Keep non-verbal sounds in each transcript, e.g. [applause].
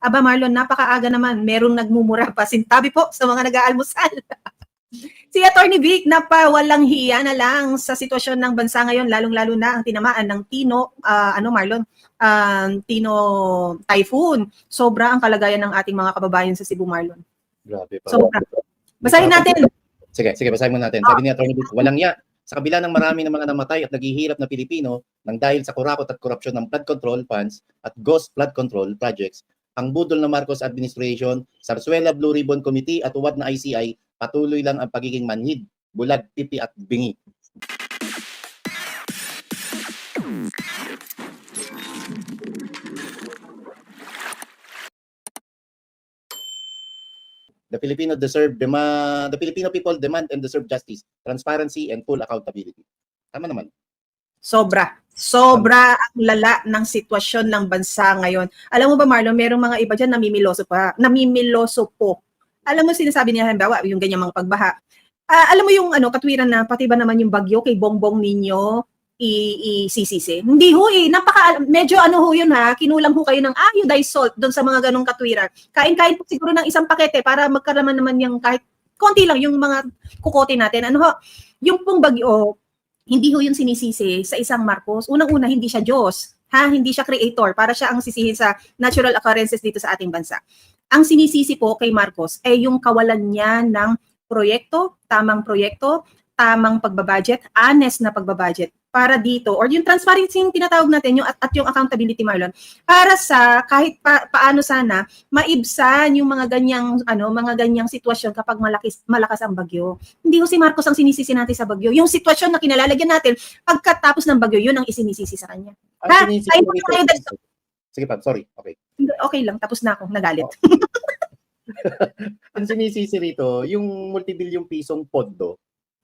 Aba Marlon, napakaaga naman. Merong nagmumura pa. Sintabi po sa mga nag-aalmusal. [laughs] si Attorney Vic, napawalang hiya na lang sa sitwasyon ng bansa ngayon, lalong-lalo na ang tinamaan ng Tino, ah, ano Marlon, um, Tino Typhoon. Sobra ang kalagayan ng ating mga kababayan sa Cebu, Marlon. Grabe pa. Sobra. Basahin natin. Sige, sige, basahin mo natin. Sabi ni Atty. Vic, walang ya. Sa kabila ng marami ng mga namatay at naghihirap na Pilipino nang dahil sa kurakot at korupsyon ng flood control funds at ghost flood control projects, ang budol ng Marcos administration, Sarsuela Blue Ribbon Committee at uwad na ICI patuloy lang ang pagiging manhid, bulag, pipi at bingi. The Filipino deserve demand, the Filipino people demand and deserve justice, transparency and full accountability. Tama naman. Sobra. Sobra ang lala ng sitwasyon ng bansa ngayon. Alam mo ba, Marlon, merong mga iba dyan namimiloso pa. Namimiloso po. Alam mo, sinasabi niya, halimbawa, yung ganyan mga pagbaha. Ah, alam mo yung ano, katwiran na, pati ba naman yung bagyo kay Bongbong Ninyo, i-CCC. Hindi ho eh, napaka, medyo ano ho yun ha, kinulang ho kayo ng iodized salt doon sa mga ganong katwiran. Kain-kain po siguro ng isang pakete para magkaraman naman yung kahit konti lang yung mga kukote natin. Ano ho, yung pong bagyo, hindi ho yun sinisisi sa isang Marcos. Unang-una, hindi siya Diyos. Ha? Hindi siya creator. Para siya ang sisihin sa natural occurrences dito sa ating bansa. Ang sinisisi po kay Marcos ay yung kawalan niya ng proyekto, tamang proyekto, tamang pagbabudget, honest na pagbabudget para dito or yung transparency yung tinatawag natin yung at, at yung accountability Marlon para sa kahit pa, paano sana maibsan yung mga ganyang ano mga ganyang sitwasyon kapag malaki malakas ang bagyo. Hindi ko si Marcos ang sinisisi natin sa bagyo. Yung sitwasyon na kinalalagyan natin pagkatapos ng bagyo yun ang isinisisi sa kanya. Ha? Ay. Sige pa, sorry. Okay. Okay lang. Tapos na ako. Nagalit. [laughs] Ang sinisisi rito, yung multibilyong pisong pondo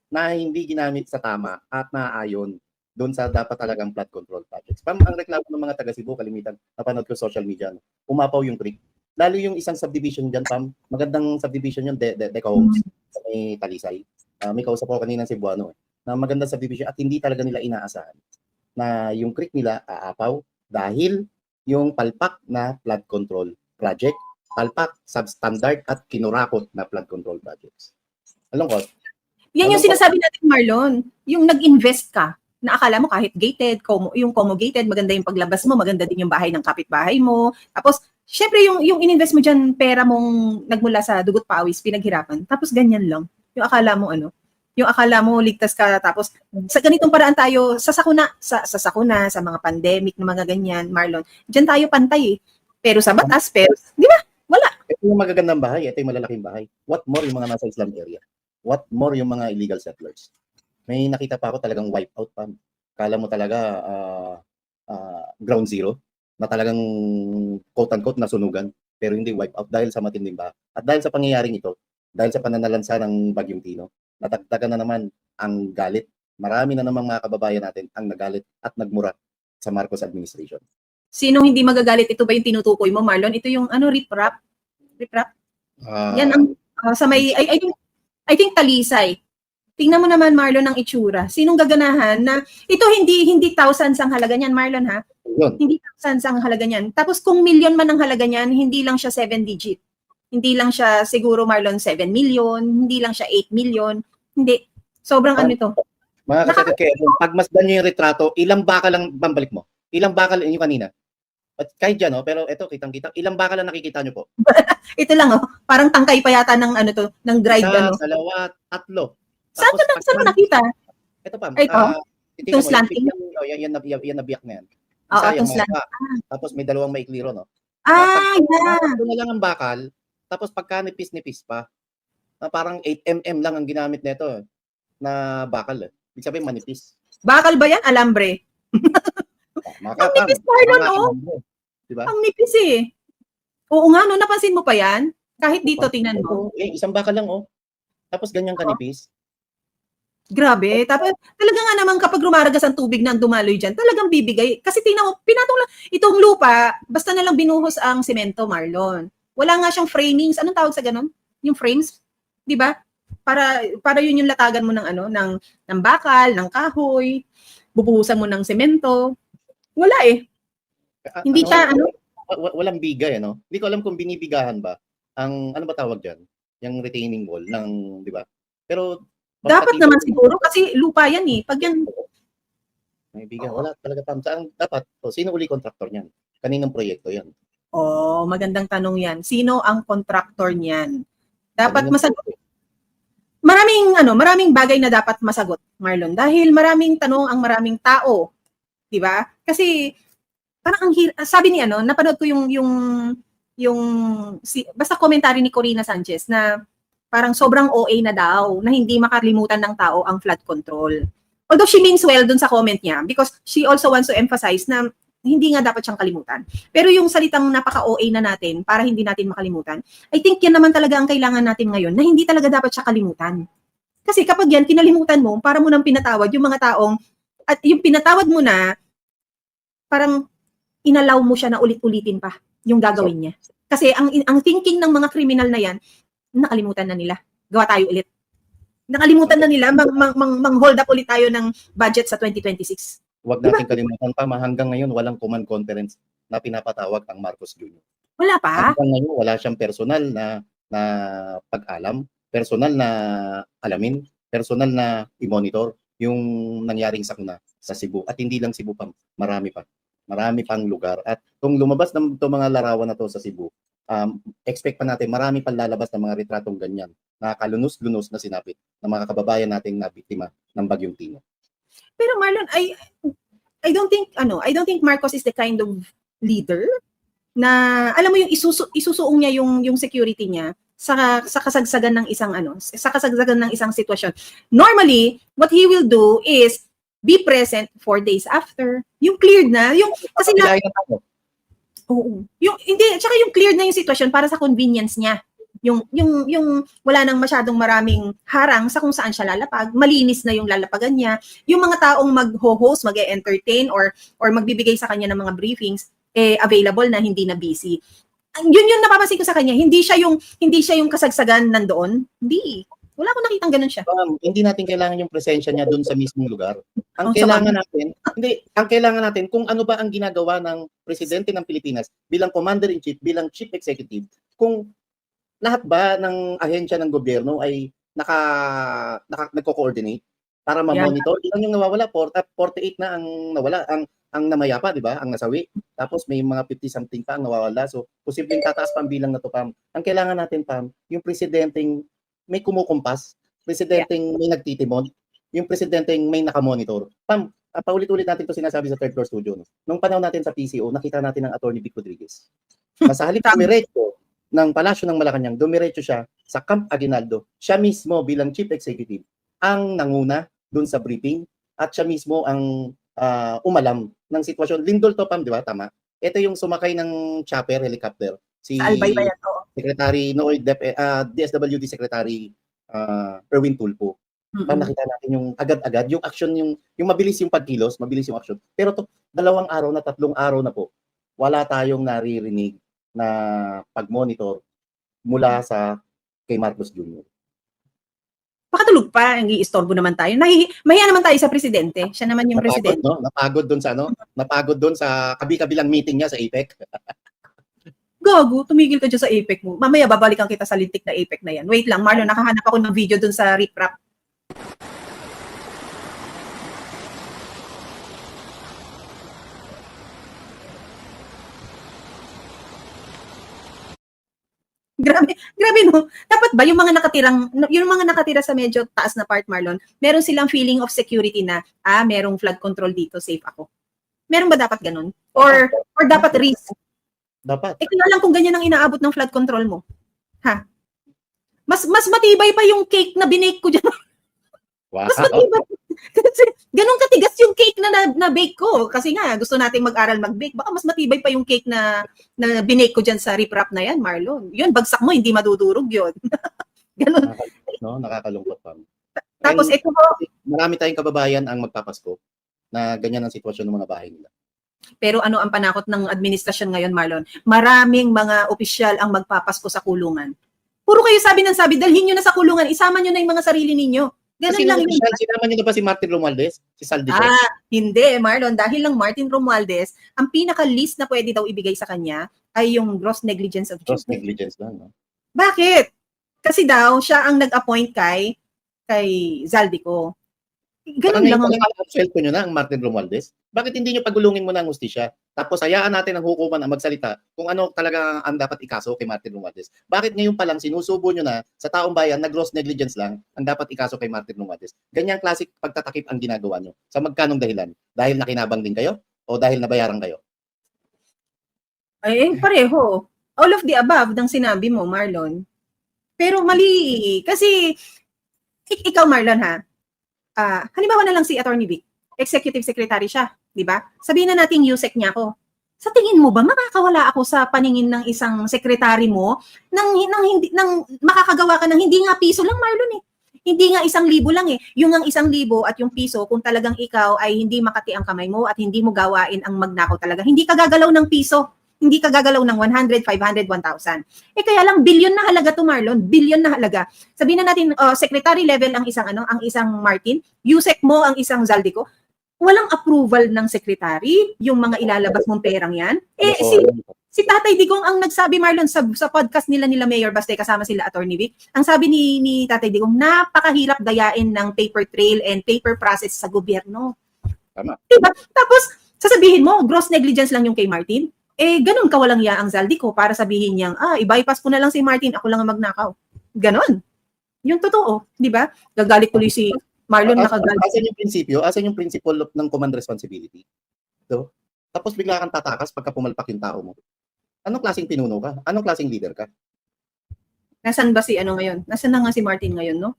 na hindi ginamit sa tama at naaayon doon sa dapat talagang flood control projects. Pam, ang reklamo ng mga taga Cebu, kalimitan, napanood ko social media, no, umapaw yung creek. Lalo yung isang subdivision dyan, Pam, magandang subdivision yun, de, de, Deca Homes, sa may Talisay. Ah, may kausap ko kanina si Cebuano, eh, na magandang subdivision at hindi talaga nila inaasahan na yung creek nila aapaw dahil yung palpak na flood control project palpak, substandard at kinurakot na flood control projects. Alongkot, yan yung sinasabi natin Marlon yung nag-invest ka na akala mo kahit gated, como, yung gated, maganda yung paglabas mo, maganda din yung bahay ng kapitbahay mo. Tapos, syempre yung, yung ininvest mo dyan, pera mong nagmula sa dugot pawis, pinaghirapan. Tapos ganyan lang. Yung akala mo ano, yung akala mo ligtas ka tapos sa ganitong paraan tayo sa sakuna sa, sa sakuna sa mga pandemic na mga ganyan Marlon diyan tayo pantay eh. pero sa batas pero di ba ito yung magagandang bahay, ito yung malalaking bahay. What more yung mga nasa Islam area? What more yung mga illegal settlers? May nakita pa ako talagang wipe out pa. Kala mo talaga ah, ah, ground zero na talagang quote-unquote nasunugan pero hindi wipe out dahil sa matinding baha. At dahil sa pangyayaring ito, dahil sa pananalansa ng Bagyong Tino, natagtagan na naman ang galit. Marami na namang mga kababayan natin ang nagalit at nagmura sa Marcos administration. Sinong hindi magagalit? Ito ba yung tinutukoy mo, Marlon? Ito yung ano, rip-rap? Rip-rap? Ah, Yan ang ah, sa may, I, I think, I think talisay. Tingnan mo naman, Marlon, ang itsura. Sinong gaganahan na, ito hindi, hindi thousands ang halaga niyan, Marlon, ha? yun. Hindi thousands ang halaga niyan. Tapos kung million man ang halaga niyan, hindi lang siya 7 digit. Hindi lang siya siguro, Marlon, 7 million. Hindi lang siya 8 million. Hindi. Sobrang ano ito. Mga kaya pag masdan nyo yung retrato, ilang bakal lang bambalik mo? Ilang bakal yung kanina? At kahit dyan, oh, pero eto, kitang-kita, ilang bakal lang nakikita nyo po? [laughs] Ito lang, oh. Parang tangkay pa yata ng ano to, ng dried, Isa, ano. dalawa, tatlo. Saan ka, na, saan mo nakita? Ito pa. Ito? ah, Itong titingnan mo, slanting? Yan, yan, yan, yan, nabiyak na yan. Oo, Isa itong yung slant. mga Tapos may dalawang maikli ron, no? Ah, yeah. Ito na lang ang bakal, tapos pagka nipis-nipis pa, na parang 8mm lang ang ginamit nito eh, na bakal. Eh. Ibig sabihin manipis. Bakal ba yan? Alambre. Mga Ang nipis, mga oh. kapam, Diba? Ang nipis eh. Oo nga, no, napansin mo pa yan? Kahit dito, tingnan mo. Eh, isang bakal lang, oh. Tapos ganyan kanipis. Grabe. Tapos, talaga nga naman kapag rumaragas ang tubig na dumaloy dyan, talagang bibigay. Kasi tingnan mo, pinatong lang, itong lupa, basta na lang binuhos ang semento, Marlon. Wala nga siyang framings. Anong tawag sa ganun? Yung frames? Di ba? Para, para yun yung latagan mo ng ano, ng, ng bakal, ng kahoy, bubuhusan mo ng semento. Wala eh. Ah, Hindi ano, siya, ano, wa- wa- walang bigay, ano? Hindi ko alam kung binibigahan ba ang ano ba tawag diyan? Yung retaining wall ng, 'di ba? Pero Dapat naman siguro kasi lupa yan eh. Pag yan, May biga, wala talaga pam. Saan dapat? O, sino uli kontraktor niyan? Kaninong proyekto 'yan? oh, magandang tanong yan. Sino ang contractor niyan? Dapat Kaninong masagot. proyekto? Maraming ano, maraming bagay na dapat masagot, Marlon. Dahil maraming tanong ang maraming tao. 'Di ba? Kasi parang ang hir- sabi ni ano, napanood ko yung yung yung si, basta commentary ni Corina Sanchez na parang sobrang OA na daw na hindi makalimutan ng tao ang flood control. Although she means well dun sa comment niya because she also wants to emphasize na hindi nga dapat siyang kalimutan. Pero yung salitang napaka-OA na natin para hindi natin makalimutan, I think yan naman talaga ang kailangan natin ngayon na hindi talaga dapat siya kalimutan. Kasi kapag yan, kinalimutan mo, para mo nang pinatawad yung mga taong, at yung pinatawad mo na, parang inalaw mo siya na ulit-ulitin pa yung gagawin niya. Kasi ang ang thinking ng mga kriminal na yan, nakalimutan na nila. Gawa tayo ulit. Nakalimutan na nila, mang, mang, mang, mang hold up ulit tayo ng budget sa 2026. Huwag natin kalimutan pa, hanggang ngayon walang command conference na pinapatawag ang Marcos Jr. Wala pa. Hanggang ngayon wala siyang personal na na pag-alam, personal na alamin, personal na i-monitor yung nangyaring sakuna sa Cebu. At hindi lang Cebu pa, marami pa. Marami pang lugar. At kung lumabas ng to mga larawan na to sa Cebu, um, expect pa natin marami pang lalabas ng mga retratong ganyan na kalunos-lunos na sinapit ng mga kababayan nating na biktima ng Bagyong Tino. Pero Marlon, I I don't think ano, I don't think Marcos is the kind of leader na alam mo yung isusu, isusuong niya yung yung security niya sa sa kasagsagan ng isang ano, sa kasagsagan ng isang sitwasyon. Normally, what he will do is be present four days after. Yung cleared na, yung kasi na. Oo. Yung hindi, tsaka yung cleared na yung sitwasyon para sa convenience niya. Yung yung yung wala nang masyadong maraming harang sa kung saan siya lalapag, malinis na yung lalapagan niya. Yung mga taong mag-host, mag-entertain or or magbibigay sa kanya ng mga briefings eh available na hindi na busy. Yun yung napapansin ko sa kanya, hindi siya yung hindi siya yung kasagsagan nandoon. Hindi. Wala akong nakitang ganun siya. Um, hindi natin kailangan yung presensya niya doon sa mismong lugar. Ang Ang kailangan natin, hindi, ang kailangan natin kung ano ba ang ginagawa ng presidente ng Pilipinas bilang commander in chief, bilang chief executive, kung lahat ba ng ahensya ng gobyerno ay naka, naka nagko-coordinate para ma-monitor. Ilan yung nawawala? 40, 48 na ang nawala, ang ang namayapa, di ba? Ang nasawi. Tapos may mga 50 something pa ang nawawala. So, posibleng tataas pa ang bilang na to, Pam. Ang kailangan natin, Pam, yung presidenteng may kumukumpas, presidenteng may nagtitimon, yung presidenteng may nakamonitor. Pam, ah, paulit-ulit natin to sinasabi sa third floor studio. No? Nung panahon natin sa PCO, nakita natin ang attorney Vic Rodriguez. Na sa halip dumiretso ng Palasyo ng Malacanang, dumiretso siya sa Camp Aguinaldo. Siya mismo bilang chief executive ang nanguna dun sa briefing at siya mismo ang ah, umalam ng sitwasyon. Lindol to, Pam, di ba? Tama. Ito yung sumakay ng chopper, helicopter. Si Albay ba yan? Oo. Secretary no Dep, ah, DSWD Secretary ah, Erwin Tulfo. Mm-mm. Pag nakita natin yung agad-agad, yung action, yung, yung mabilis yung pagkilos, mabilis yung action. Pero to, dalawang araw na, tatlong araw na po, wala tayong naririnig na pag-monitor mula sa kay Marcos Jr. Pakatulog pa, ang iistorbo naman tayo. Nahi, mahiya naman tayo sa presidente. Siya naman yung Napagod, presidente. no? Napagod doon sa ano? Napagod doon sa kabi-kabilang meeting niya sa APEC. [laughs] Gago, tumigil ka dyan sa APEC mo. Mamaya babalikan kita sa lintik na APEC na yan. Wait lang, Marlon, nakahanap ako ng video dun sa riprap. Grabe, grabe no. Dapat ba yung mga nakatirang yung mga nakatira sa medyo taas na part Marlon, meron silang feeling of security na ah, merong flood control dito, safe ako. Meron ba dapat ganun? Or or dapat risk Dapat. eh, kaya lang kung ganyan ang inaabot ng flood control mo. Ha? Mas mas matibay pa yung cake na binake ko dyan. [laughs] Wow. Mas matibay. Kasi ganun katigas yung cake na, na, na bake ko. Kasi nga, gusto nating mag-aral mag-bake. Baka mas matibay pa yung cake na, na binake ko dyan sa rip-rap na yan, Marlon. Yun, bagsak mo, hindi madudurog yun. [laughs] ganun. no? Nakakalungkot pa. Tapos And ito po, marami tayong kababayan ang magpapasko na ganyan ang sitwasyon ng mga bahay nila. Pero ano ang panakot ng administrasyon ngayon, Marlon? Maraming mga opisyal ang magpapasko sa kulungan. Puro kayo sabi ng sabi, dalhin nyo na sa kulungan, isama nyo na yung mga sarili ninyo. Ganun Kasi lang yun. sinama niyo na ba si Martin Romualdez? Si Saldico? Ah, hindi, Marlon. Dahil lang Martin Romualdez, ang pinaka-least na pwede daw ibigay sa kanya ay yung gross negligence of Gross duty. negligence lang. No? Bakit? Kasi daw, siya ang nag-appoint kay kay Zaldico. Ganun Parang lang ang sweldo nyo na ang Martin Romualdez. Bakit hindi nyo pagulungin mo na ang hustisya? Tapos hayaan natin ang hukuman ang magsalita kung ano talaga ang dapat ikaso kay Martin Romualdez. Bakit ngayon pa lang sinusubo nyo na sa taong bayan na gross negligence lang ang dapat ikaso kay Martin Romualdez? Ganyang klasik pagtatakip ang ginagawa nyo. Sa magkanong dahilan? Dahil nakinabang din kayo? O dahil nabayaran kayo? Eh, pareho. All of the above ng sinabi mo, Marlon. Pero mali. Kasi, ik- ikaw, Marlon, ha? Ah, halimbawa na lang si Attorney Vic. Executive Secretary siya, di ba? Sabihin na natin USEC niya ako. Sa tingin mo ba makakawala ako sa paningin ng isang sekretary mo nang, nang hindi nang makakagawa ka ng hindi nga piso lang Marlon eh. Hindi nga isang libo lang eh. Yung ang isang libo at yung piso kung talagang ikaw ay hindi makati ang kamay mo at hindi mo gawain ang magnakaw talaga. Hindi ka gagalaw ng piso. Hindi ka gagalaw ng 100, 500, 1,000. Eh kaya lang billion na halaga to Marlon, billion na halaga. Sabihin na natin uh, secretary level ang isang ano, ang isang Martin, USEC mo ang isang Zaldico. Walang approval ng secretary yung mga ilalabas mong perang 'yan. Eh si si Tatay Digong ang nagsabi Marlon sa, sa podcast nila nila Mayor Bastay kasama sila Attorney Vic. Ang sabi ni ni Tatay Digong, napakahirap dayain ng paper trail and paper process sa gobyerno. Tama. Diba? Tapos sasabihin mo, gross negligence lang yung kay Martin. Eh, ganun ka walang ya ang Zaldico para sabihin niyang, ah, i-bypass ko na lang si Martin, ako lang ang magnakaw. Ganon. Yung totoo, di ba? Gagalit tuloy si Marlon As- nakagalit. Asan yung prinsipyo? Asan yung principle of- ng command responsibility? So, tapos bigla kang tatakas pagka pumalpak yung tao mo. Anong klaseng pinuno ka? Anong klaseng leader ka? Nasaan ba si ano ngayon? Nasaan na nga si Martin ngayon, no?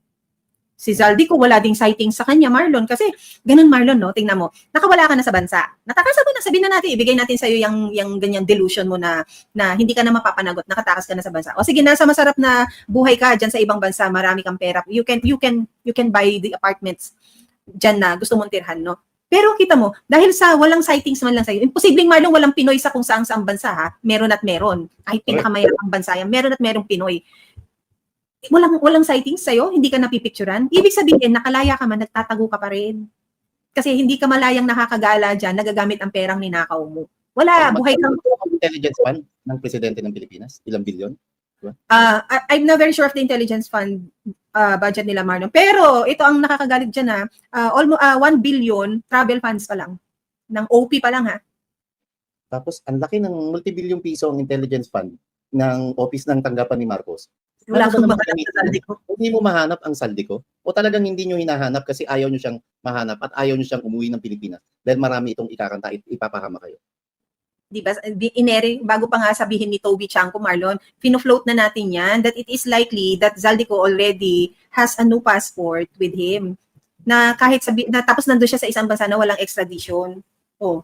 Si Zaldico, wala ding sighting sa kanya, Marlon. Kasi, ganun Marlon, no? Tingnan mo, nakawala ka na sa bansa. Natakasan mo na, sabihin na natin, ibigay natin sa'yo yung, yung ganyang delusion mo na, na hindi ka na mapapanagot, nakatakas ka na sa bansa. O sige, nasa masarap na buhay ka dyan sa ibang bansa, marami kang pera. You can, you can, you can buy the apartments dyan na gusto mong tirhan, no? Pero kita mo, dahil sa walang sightings man lang sa'yo, imposibleng Marlon walang Pinoy sa kung saan saang bansa, ha? Meron at meron. Kahit pinakamayamang bansa yan, meron at merong Pinoy walang walang sightings sa'yo, hindi ka napipicturan, ibig sabihin, nakalaya ka man, nagtatago ka pa rin. Kasi hindi ka malayang nakakagala dyan, nagagamit ang perang ninakaw mo. Wala, buhay kang... Ang intelligence fund ng presidente ng Pilipinas? Ilang bilyon? Uh, I- I'm not very sure of the intelligence fund uh, budget nila, Marlon. Pero ito ang nakakagalit dyan na uh, almost uh, 1 billion travel funds pa lang. Ng OP pa lang ha. Tapos, ang laki ng multi-billion piso ang intelligence fund ng office ng tanggapan ni Marcos. Wala kang mga gamitin? saldi ko. Hindi mo mahanap ang saldi ko? O talagang hindi nyo hinahanap kasi ayaw nyo siyang mahanap at ayaw nyo siyang umuwi ng Pilipinas dahil marami itong ikakanta, ip- ipapahama kayo. di ba, inere, bago pa nga sabihin ni Toby Chanko Marlon, fino-float na natin yan that it is likely that Zaldico already has a new passport with him. Na kahit sabi, na tapos nandun siya sa isang bansa na walang extradition. Oh.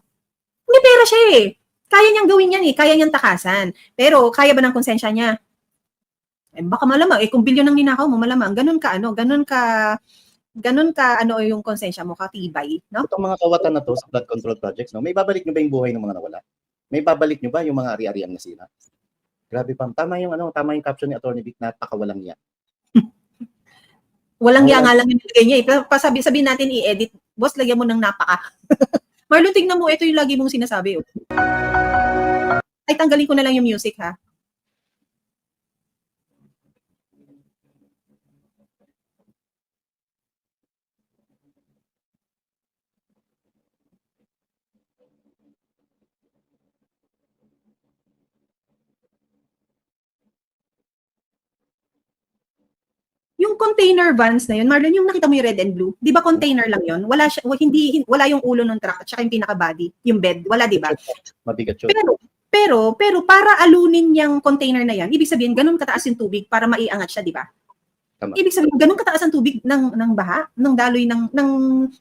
May pera siya eh. Kaya niyang gawin yan eh. Kaya niyang takasan. Pero kaya ba ng konsensya niya? Eh, baka malamang, eh kung bilyon ng ninakaw mo, malamang, ganun ka, ano, ganun ka, ganun ka, ano, yung konsensya mo, katibay, no? Itong mga kawatan na to sa flood control projects, no, may babalik nyo ba yung buhay ng mga nawala? May babalik nyo ba yung mga ari-ariang nasira? Grabe Pam, tama yung ano, tama yung caption ni Attorney Vic na pakawalang niya. [laughs] Walang Oo. iya nga lang yung nilagay niya. Eh. Pa- Pasabi, sabihin natin i-edit. Boss, lagyan mo ng napaka. [laughs] Marlon, tingnan mo, ito yung lagi mong sinasabi. Oh. Ay, tanggalin ko na lang yung music, ha? Yung container vans na yun, Marlon, yung nakita mo yung red and blue, di ba container lang yun? Wala, siya, hindi, hin- wala yung ulo ng truck at saka yung pinaka-body, yung bed, wala, di ba? Mabigat yun. Pero, pero, pero para alunin yung container na yan, ibig sabihin, ganun kataas yung tubig para maiangat siya, di ba? Tama. Ibig sabihin, ganun kataas ang tubig ng, ng baha, ng daloy ng, ng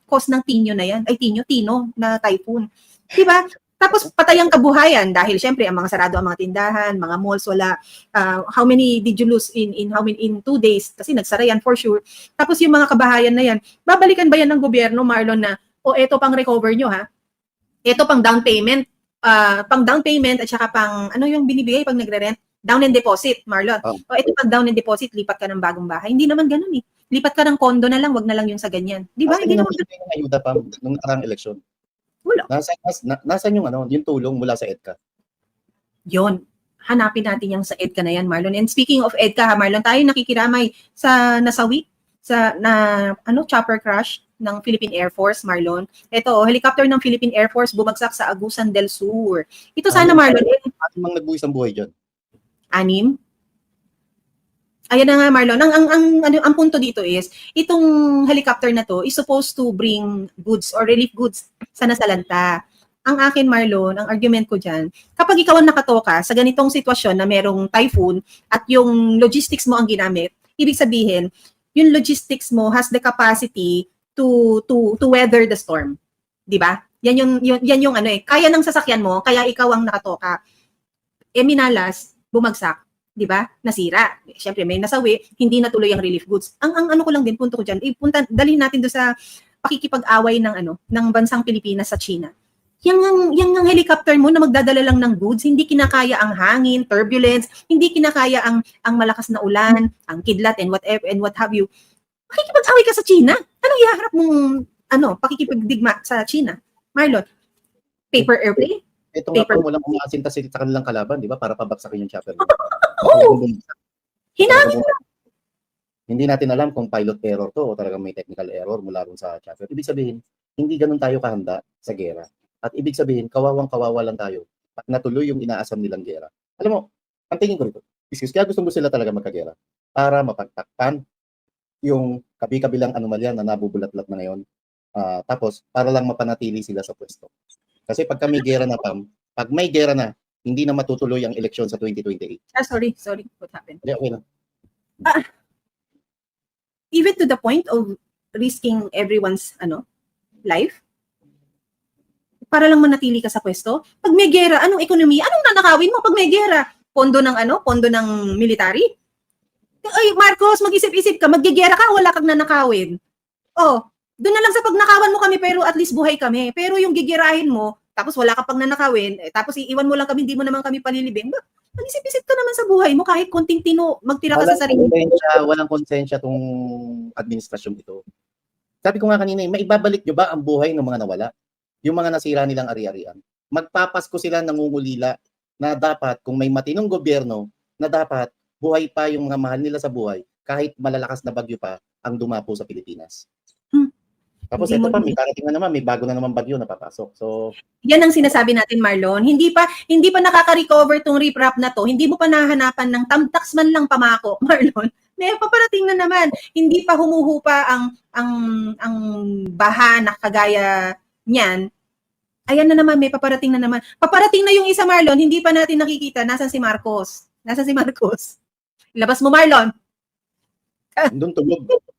cause ng tinyo na yan, ay tinyo, tino, na typhoon. Di ba? Tapos patay ang kabuhayan dahil syempre ang mga sarado ang mga tindahan, mga malls wala. Uh, how many did you lose in in how many in two days? Kasi nagsara yan for sure. Tapos yung mga kabahayan na yan, babalikan ba yan ng gobyerno Marlon na o eto pang recover nyo ha? Eto pang down payment, ah, pang down payment at saka pang ano yung binibigay pag nagre-rent? down and deposit, Marlon. Oh. O ito pag down and deposit, lipat ka ng bagong bahay. Hindi naman ganun eh. Lipat ka ng kondo na lang, wag na lang yung sa ganyan. Di ba? Kasi Hindi naman yung ayuda pa nung nakarang eleksyon. Wala. Nasa, nas, na, nasan yung ano, yung tulong mula sa EDCA? Yon. Hanapin natin yung sa EDCA na yan, Marlon. And speaking of EDCA, ha, Marlon, tayo nakikiramay sa nasawi, sa na ano chopper crash ng Philippine Air Force, Marlon. Ito, oh, helicopter ng Philippine Air Force bumagsak sa Agusan del Sur. Ito sana, Ano? Marlon, eh, Ano mang nagbuwis ang buhay dyan? anim. Ayan na nga, Marlon. Ang, ang, ang, ano, ang punto dito is, itong helicopter na to is supposed to bring goods or relief goods sa nasalanta. Ang akin, Marlon, ang argument ko dyan, kapag ikaw ang nakatoka sa ganitong sitwasyon na merong typhoon at yung logistics mo ang ginamit, ibig sabihin, yung logistics mo has the capacity to to to weather the storm. 'Di ba? Yan yung, yun, yan yung ano eh, kaya ng sasakyan mo, kaya ikaw ang nakatoka. E minalas, bumagsak, 'di ba? Nasira. Syempre may nasawi, hindi natuloy ang relief goods. Ang ang ano ko lang din punto ko diyan, ipunta dalhin natin do sa pakikipag-away ng ano, ng bansang Pilipinas sa China. Yang ang yang ang helicopter mo na magdadala lang ng goods, hindi kinakaya ang hangin, turbulence, hindi kinakaya ang ang malakas na ulan, ang kidlat and whatever and what have you. Pakikipag-away ka sa China. Anong ihaharap mong ano, pakikipagdigma sa China? Marlon, paper airplane? Ito nga Paper. po, walang umaasinta sila sa kanilang kalaban, di ba? Para pabaksakin yung chopper. Oo, hinangin Hindi natin alam kung pilot error to o talagang may technical error mula rin sa chopper. Ibig sabihin, hindi ganun tayo kahanda sa gera. At ibig sabihin, kawawang kawawa lang tayo pag natuloy yung inaasam nilang gera. Alam mo, ang tingin ko rito, excuse, kaya gusto mo sila talaga magkagera para mapagtakpan yung kabi-kabilang anomalya na nabubulat-lat na ngayon. Ah, tapos, para lang mapanatili sila sa pwesto. Kasi pagka may gera na, Pam, pag may gera na, hindi na matutuloy ang eleksyon sa 2028. Ah, sorry, sorry. What happened? Hindi, okay lang. Even to the point of risking everyone's ano life? Para lang manatili ka sa pwesto? Pag may gera, anong ekonomiya? Anong nanakawin mo pag may gera? Pondo ng ano? Pondo ng military? Ay, Marcos, mag-isip-isip ka. Maggigera ka, wala kang nanakawin. Oh, doon na lang sa pagnakawan mo kami, pero at least buhay kami. Pero yung gigirahin mo, tapos wala ka pang nanakawin, eh, tapos iiwan mo lang kami, hindi mo naman kami palilibing. Ba, mag-isip-isip ka naman sa buhay mo, kahit konting tino, magtira ka sa sarili konsensya, walang konsensya tong administrasyon ito. Sabi ko nga kanina, eh, maibabalik nyo ba ang buhay ng mga nawala? Yung mga nasira nilang ari-arian? Magpapasko sila nangungulila na dapat, kung may matinong gobyerno, na dapat buhay pa yung mga mahal nila sa buhay kahit malalakas na bagyo pa ang dumapo sa Pilipinas. Tapos Hindi ito pa, may darating na naman, may bago na naman bagyo na papasok. So, Yan ang sinasabi natin, Marlon. Hindi pa hindi pa nakaka-recover tong riprap na to. Hindi mo pa nahanapan ng tamtax man lang pamako, [laughs] Marlon. May paparating na naman. Hindi pa humuhupa ang ang ang baha na kagaya niyan. Ayan na naman, may paparating na naman. Paparating na yung isa, Marlon. Hindi pa natin nakikita. Nasaan si Marcos? Nasaan si Marcos? Labas mo, Marlon. doon tulog. [laughs]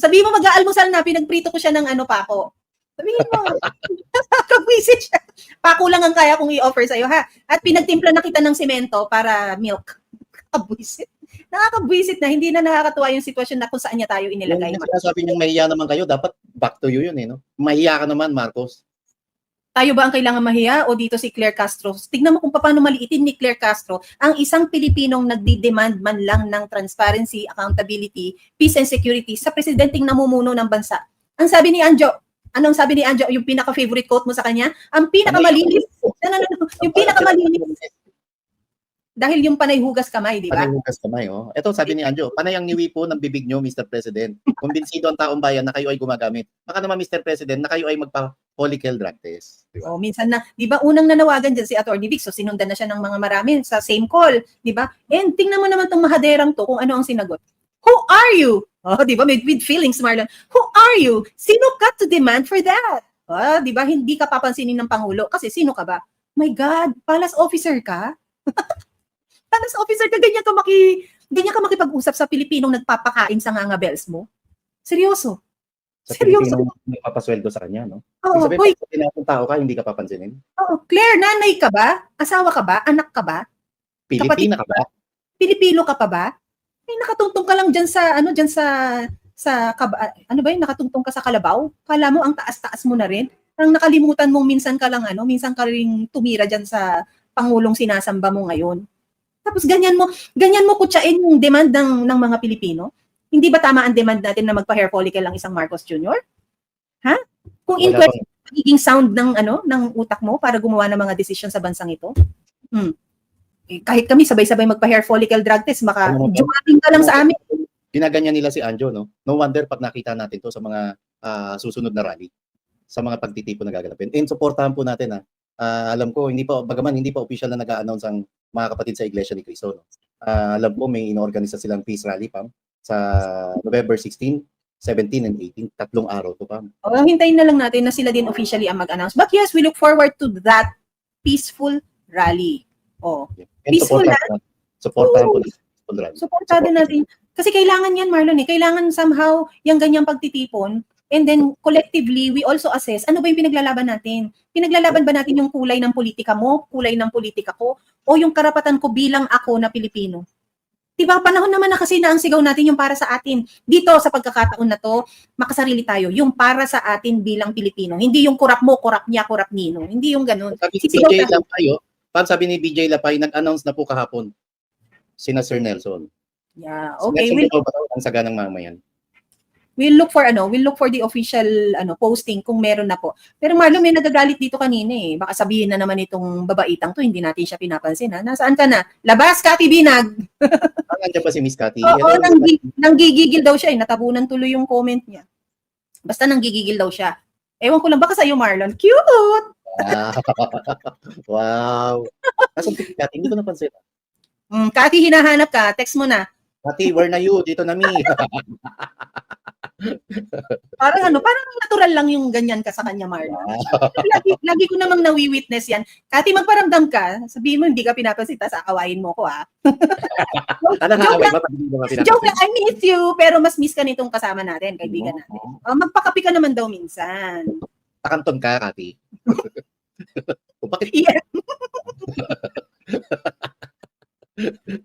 Sabi mo mag-aalmusal na, pinagprito ko siya ng ano pako. Sabihin mo, [laughs] nakakabwisit siya. Pako lang ang kaya kong i-offer sa'yo, ha? At pinagtimpla na kita ng simento para milk. Nakakabwisit. Nakakabwisit na, hindi na nakakatuwa yung sitwasyon na kung saan niya tayo Yung inilagay. sinasabi niyong mahiya naman kayo, dapat back to you yun eh. No? Mahiya ka naman, Marcos. Tayo ba ang kailangan mahiya o dito si Claire Castro? Tignan mo kung paano maliitin ni Claire Castro ang isang Pilipinong nagdi-demand man lang ng transparency, accountability, peace and security sa presidenteng namumuno ng bansa. Ang sabi ni Anjo, anong sabi ni Anjo, yung pinaka-favorite quote mo sa kanya? Ang pinakamalinis, yung pinakamalinis, dahil yung panay hugas kamay, di ba? Panay hugas kamay, oh. Ito, sabi ni Anjo, panay ang niwi po ng bibig nyo, Mr. President. Kumbinsido ang taong bayan na kayo ay gumagamit. Baka naman, Mr. President, na kayo ay magpa-follicle drug test. Di ba? O minsan na, 'di ba, unang nanawagan diyan si Attorney Vic, so sinundan na siya ng mga marami sa same call, 'di ba? And tingnan mo naman tong mahaderang to kung ano ang sinagot. Who are you? Oh, 'di ba? With, with feelings, Marlon. Who are you? Sino ka to demand for that? Ah, 'di ba? Hindi ka papansinin ng pangulo kasi sino ka ba? My God, palace officer ka? [laughs] palace officer ka ganyan ka maki ganyan ka makipag-usap sa Pilipinong nagpapakain sa ngangabels mo? Seryoso? Sa Seryoso? Pilipino may papasweldo sa kanya, no? Oo, hoy, sabihin, pag tinatong tao ka, hindi ka papansinin. Oo, Claire, nanay ka ba? Asawa ka ba? Anak ka ba? Pilipina ka ba? Pilipino ka pa ba? Ay, nakatungtong ka lang dyan sa, ano, dyan sa, sa, kaba, ano ba yun, nakatungtong ka sa kalabaw? Kala mo, ang taas-taas mo na rin? Parang nakalimutan mong minsan ka lang, ano, minsan ka rin tumira dyan sa, pangulong sinasamba mo ngayon. Tapos ganyan mo, ganyan mo kutsain yung demand ng ng mga Pilipino. Hindi ba tama ang demand natin na magpa-hair follicle lang isang Marcos Jr.? Ha? Kung in question, magiging sound ng ano ng utak mo para gumawa ng mga desisyon sa bansang ito? Hmm. Eh, kahit kami sabay-sabay magpa-hair follicle drug test, maka Ano ka lang sa amin. Ginaganyan nila si Anjo, no? No wonder pag nakita natin to sa mga ah, susunod na rally, sa mga pagtitipon na gagalapin. And supportahan po natin, ha? Ah, alam ko, hindi pa, bagaman hindi pa official na nag-a-announce ang mga kapatid sa Iglesia ni Cristo, no? Ah, alam ko, may inorganisa silang peace rally, Pam, sa November 16, 17, and 18. Tatlong araw to, Pam. Oh, hintayin na lang natin na sila din officially ang mag-announce. But yes, we look forward to that peaceful rally. Oh, And Peaceful supportahan po natin. Supportahan po natin. rally. supportado Support. natin. Kasi kailangan yan, Marlon eh. Kailangan somehow yung ganyang pagtitipon and then collectively, we also assess ano ba yung pinaglalaban natin. Pinaglalaban ba natin yung kulay ng politika mo, kulay ng politika ko, o yung karapatan ko bilang ako na Pilipino? Diba, panahon naman na kasi na ang sigaw natin yung para sa atin. Dito, sa pagkakataon na to, makasarili tayo. Yung para sa atin bilang Pilipino. Hindi yung kurap mo, kurap niya, kurap nino. Hindi yung ganun. Sabi ni BJ tayo. Lapay, oh, Pam, sabi ni BJ Lapay, nag-announce na po kahapon. Sina Sir Nelson. Yeah, okay. Nelson We'll, daw ba daw ang saganang mamayan? We'll look for ano, we'll look for the official ano posting kung meron na po. Pero Marlon, may nagagalit dito kanina eh. Baka sabihin na naman itong babaitang to, hindi natin siya pinapansin ha. Nasaan ka na? Labas, Kati Binag! Ah, nandiyan pa si Miss Cathy. Oo, nanggi- nanggigigil daw siya eh. Natabunan tuloy yung comment niya. Basta nanggigigil daw siya. Ewan ko lang, baka sa'yo Marlon. Cute! Wow. Nasaan si Cathy? Hindi ko napansin. Mm, Kati, hinahanap ka. Text mo na. Cathy, where na you? Dito na mi. [laughs] [laughs] Parang ano, parang natural lang yung ganyan ka sa kanya, Marlon. lagi, lagi ko namang nawi-witness yan. Kati, magparamdam ka. Sabihin mo, hindi ka pinapansin, tapos akawain mo ko, ah. [laughs] Ano nga, Joke away ba? Hindi? Joke lang, I miss you, pero mas miss ka nitong kasama natin, kaibigan natin. Oh, magpakapi ka naman daw minsan. Takanton ka, Cathy. [laughs] o bakit? Yeah.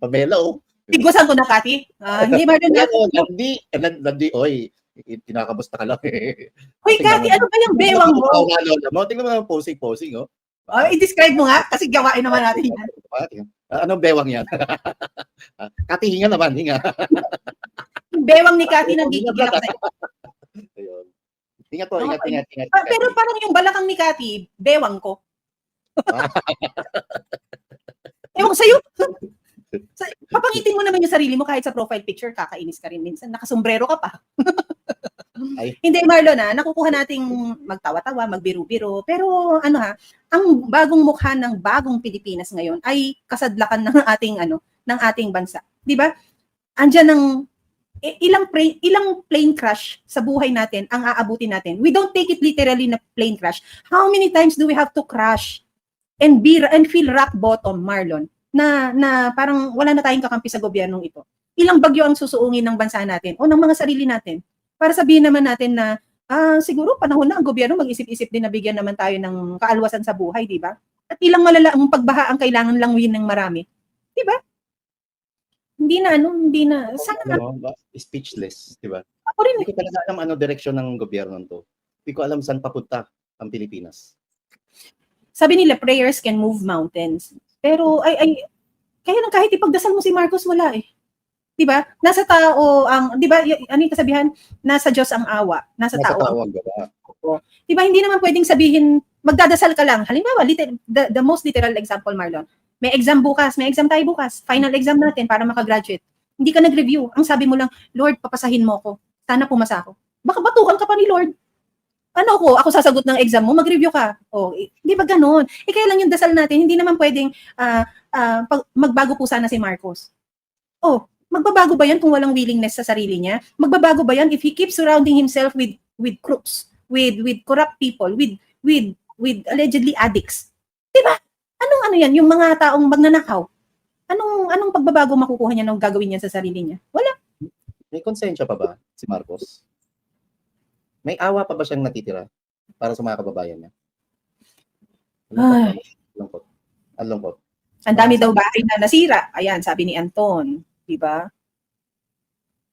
Pamela, oh. Tigusan ko na, Kati. Ah, hindi, Marlon. Yan, oh, landi. Eh, oy. Kinakamusta ka lang eh. Hoy, Kati, ano ba yung bewang mo? Mo. Tingnan mo ang posing, posing, oh. Oh, i-describe mo nga, kasi gawain naman natin yan. Ah. [laughs] Ah, Anong bewang yan? [laughs] Ah, Kati, hinga naman, hinga. [laughs] Yung bewang ni Kati nang gigigil ako sa'yo. Ayun. Ingat po, ingat, ingat, ingat. Pa- Pero parang yung balakang ni Kati, bewang ko. Ewan sa'yo. Sa, papangitin mo naman yung sarili mo kahit sa profile picture, kakainis ka rin minsan. Nakasombrero ka pa. [laughs] Ay. Hindi, Marlon, ha, nakukuha nating magtawa-tawa, magbiru-biro. Pero ano ha, ang bagong mukha ng bagong Pilipinas ngayon ay kasadlakan ng ating ano, ng ating bansa. 'Di ba? Andiyan ng ilang plane, ilang plane crash sa buhay natin ang aabutin natin. We don't take it literally na plane crash. How many times do we have to crash and be and feel rock bottom, Marlon? Na na parang wala na tayong kakampi sa gobyernong ito. Ilang bagyo ang susuungin ng bansa natin o ng mga sarili natin para sabihin naman natin na ah, siguro panahon na ang gobyerno mag-isip-isip din na bigyan naman tayo ng kaalwasan sa buhay, di ba? At ilang malala ang pagbaha ang kailangan langwin ng marami. Di ba? Hindi na, ano, hindi na. Sana ba- speechless, di ba? ako rin. Hindi ko talaga alam ano direksyon ng gobyerno to. Hindi ko alam saan papunta ang Pilipinas. Sabi nila, prayers can move mountains. Pero, ay, ay, kaya lang kahit ipagdasal mo si Marcos, wala eh. Di ba? Nasa tao ang, di ba, ano yung kasabihan? Nasa Diyos ang awa. Nasa, Nasa tao tao ang gawa. Di ba hindi naman pwedeng sabihin magdadasal ka lang. Halimbawa, liter- the, the most literal example, Marlon. May exam bukas, may exam tayo bukas. Final exam natin para makagraduate. Hindi ka nag-review. Ang sabi mo lang, Lord, papasahin mo ako. Sana pumasa ako. Baka batukan ka pa ni Lord. Ano ko, ako sasagot ng exam mo, mag-review ka. O, eh, di ba ganun? Eh, kaya lang yung dasal natin, hindi naman pwedeng ah, ah, pag- magbago po sana si Marcos. Oh, magbabago ba yan kung walang willingness sa sarili niya? Magbabago ba yan if he keeps surrounding himself with with crooks? with with corrupt people, with with with allegedly addicts. 'Di ba? Anong ano 'yan, yung mga taong magnanakaw? Anong anong pagbabago makukuha niya ng gagawin niya sa sarili niya? Wala. May konsensya pa ba si Marcos? May awa pa ba siyang natitira para sa mga kababayan niya? Ay. Lungkot. Ang lungkot. Ang dami daw bahay na nasira. Ayan, sabi ni Anton, 'di ba?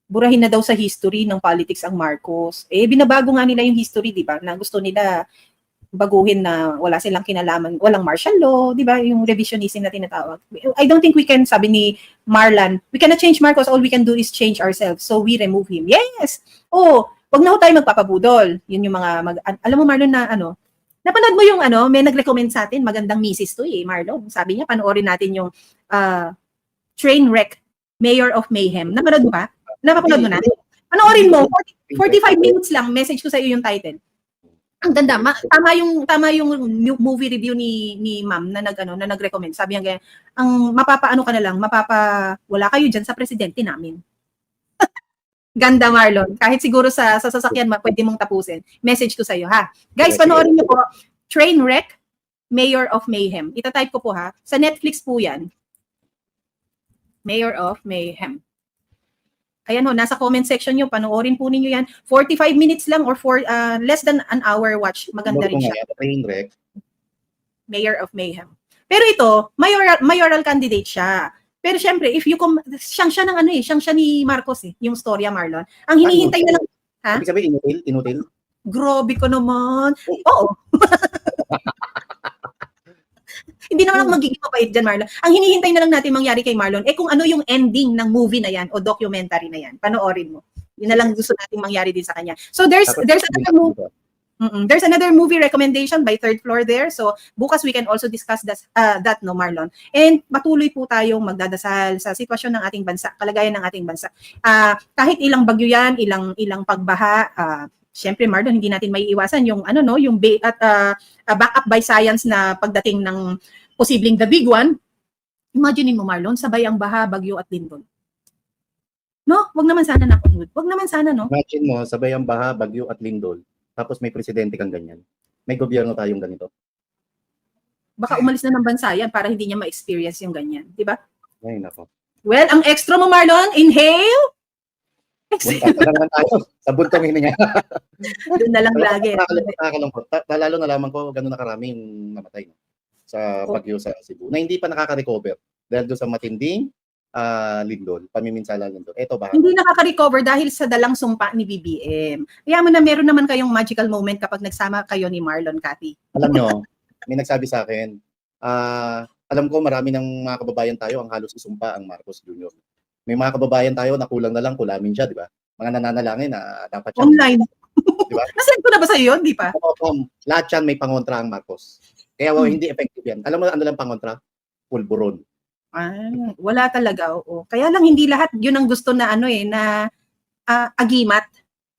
Burahin na daw sa history ng politics ang Marcos. Eh binabago nga nila yung history, 'di ba? Na gusto nila baguhin na wala silang kinalaman, walang martial law, di ba? Yung revisionism na tinatawag. I don't think we can, sabi ni Marlan, we cannot change Marcos, all we can do is change ourselves. So we remove him. Yes! Oh, wag na ho tayo magpapabudol. Yun yung mga, mag, alam mo Marlon na ano, napanood mo yung ano, may nag-recommend sa atin, magandang misis to eh, Marlon. Sabi niya, panoorin natin yung ah, Trainwreck, Mayor of Mayhem. Napanood mo ba? Napapanood mo na? Panoorin mo, 40 45 minutes lang, message ko sa iyo yung title. Ang ganda, ma- tama yung tama yung mu- movie review ni ni Ma'am na nag ano, na nag-recommend. Sabi niya ang mapapaano ka na lang, mapapa wala kayo diyan sa presidente namin. Ganda Marlon. Kahit siguro sa sa sasakyan ma, pwede mong tapusin. Message ko sa iyo ha. Guys, panoorin niyo po Trainwreck Mayor of Mayhem. Ita-type ko po ha. Sa Netflix po 'yan. Mayor of Mayhem. Ayan ho, nasa comment section nyo, panoorin po ninyo yan. 45 minutes lang or for, uh, less than an hour watch. Maganda rin siya. Trainwreck. Mayor of Mayhem. Pero ito, mayoral, mayoral candidate siya. Pero syempre, if you com- siyang siya ng ano eh, siyang siya ni Marcos eh, yung storya Marlon. Ang hinihintay na lang, Ha? Ibig sabihin, inutil? Inutil? grabe ko naman. Oo. [laughs] Hindi naman ako magiging mabait dyan, Marlon. Ang hinihintay na lang natin mangyari kay Marlon, eh kung ano yung ending ng movie na yan o documentary na yan. Panoorin mo. Yun na lang gusto natin mangyari din sa kanya. So there's there's another movie Mm-mm. There's another movie recommendation by Third Floor there. So, bukas we can also discuss that, uh, that no, Marlon. And patuloy po tayong magdadasal sa sitwasyon ng ating bansa, kalagayan ng ating bansa. Ah, kahit ilang bagyo yan, ilang ilang pagbaha, ah, Siyempre, Marlon, hindi natin may iwasan yung ano no, yung ba- at ah, ah, backup by science na pagdating ng posibleng the big one. Imagine mo, Marlon, sabay ang baha, bagyo at lindol. No, wag naman sana na Wag naman sana, no? Imagine mo, sabay ang baha, bagyo at lindol. Tapos may presidente kang ganyan. May gobyerno tayong ganito. baka umalis na ng bansa yan para hindi niya ma-experience yung ganyan. Di ba? Ay, nako. Well, ang extra mo, Marlon, inhale. Exhale. Bunta na naman tayo [laughs] sa buntong hininga. [laughs] Doon na lang lagi. Nakakalungkot, nakakalungkot. Lalo nalaman ko gano'n na karami yung namatay no? sa Oh. bagyo sa Cebu na hindi pa nakaka-recover dahil doon sa matinding ah, lindol, pamiminsala lindol. Ito ba? Hindi nakaka-recover dahil sa dalang sumpa ni BBM. Kaya mo na meron naman kayong magical moment kapag nagsama kayo ni Marlon, Cathy. Alam nyo, [laughs] may nagsabi sa akin, ah, alam ko marami ng mga kababayan tayo ang halos isumpa ang Marcos Jr. May mga kababayan tayo na kulang na lang, kulamin siya, di ba? Mga nananalangin na dapat siya. Online. [laughs] Di ba? [laughs] Nasend ko na ba sa iyo? Di pa? Oo, um, lahat yan may pangontra ang Marcos. Kaya well, Hmm. hindi effective yan. Alam mo ano lang pangontra? Pulburon. Ah, wala talaga, oo. Kaya lang hindi lahat yun ang gusto na ano eh, na ah, agimat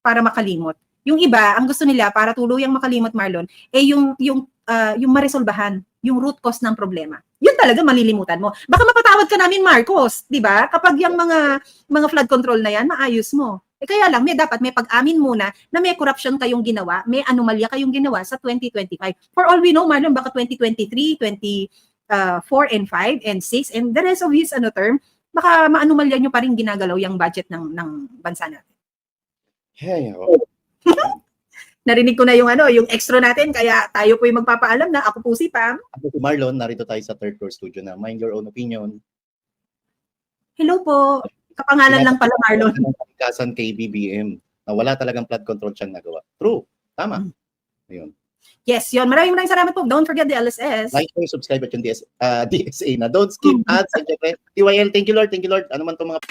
para makalimot. Yung iba, ang gusto nila para tuluyang makalimot Marlon, eh yung yung ah, yung maresolbahan, yung root cause ng problema. Yun talaga malilimutan mo. Baka mapatawad ka namin Marcos, 'di ba? Kapag yung mga mga flood control na yan, maayos mo. Eh kaya lang, may dapat may pag-amin muna na may corruption kayong ginawa, may anomalya kayong ginawa sa 2025. For all we know, Marlon, baka 2023, 20 uh, 4 and 5 and 6 and the rest of his ano term, baka maanumalya nyo pa rin ginagalaw yung budget ng ng bansa natin. Hey, oh. [laughs] Narinig ko na yung ano, yung extra natin kaya tayo po yung magpapaalam na ako po si Pam. Ako si Marlon, narito tayo sa third floor studio na Mind Your Own Opinion. Hello po. Kapangalan lang pala Marlon. Kalikasan kay BBM na wala talagang flood control siyang nagawa. True. Tama. Ayun. Yes, yun. Maraming maraming salamat po. Don't forget the LSS. Like and subscribe at yung DS, ah, DSA na. Don't skip [laughs] ads. And syempre, TYL, thank you Lord, thank you Lord. Ano man itong mga